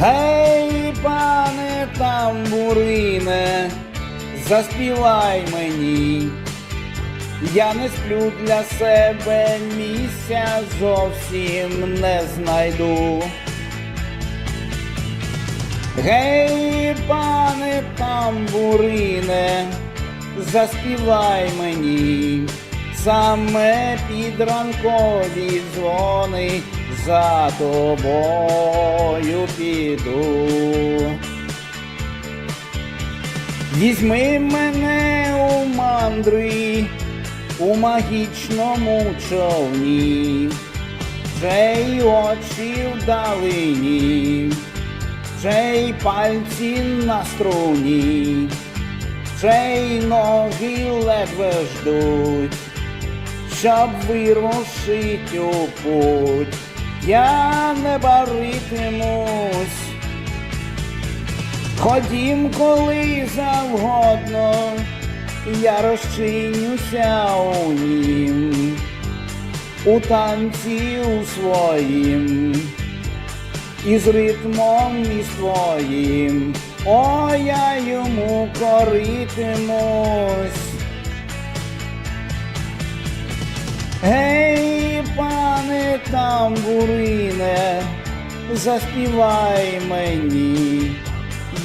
Гей, пане тамбурине, заспівай мені. Я не сплю для себе місця зовсім не знайду. Гей, пане тамбурине, заспівай мені, саме під ранкові дзвони за тобою піду. Візьми мене у мандри у магічному човні, Чей очі вдалині, чей пальці на струні, чей ноги ледве ждуть, щоб вирушить у путь. Я не баритимусь. Ходім коли завгодно, я розчинюся у нім, у танці у своїм, із ритмом із твоїм, о, я йому коритимусь. Тамбурине, заспівай мені.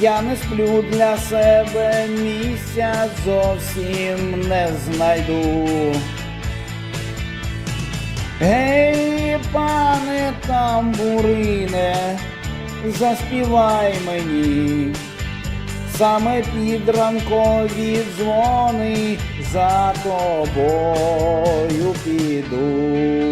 Я не сплю для себе місця зовсім не знайду. Гей, пане тамбурине, заспівай мені. Саме під ранкові дзвони за тобою піду.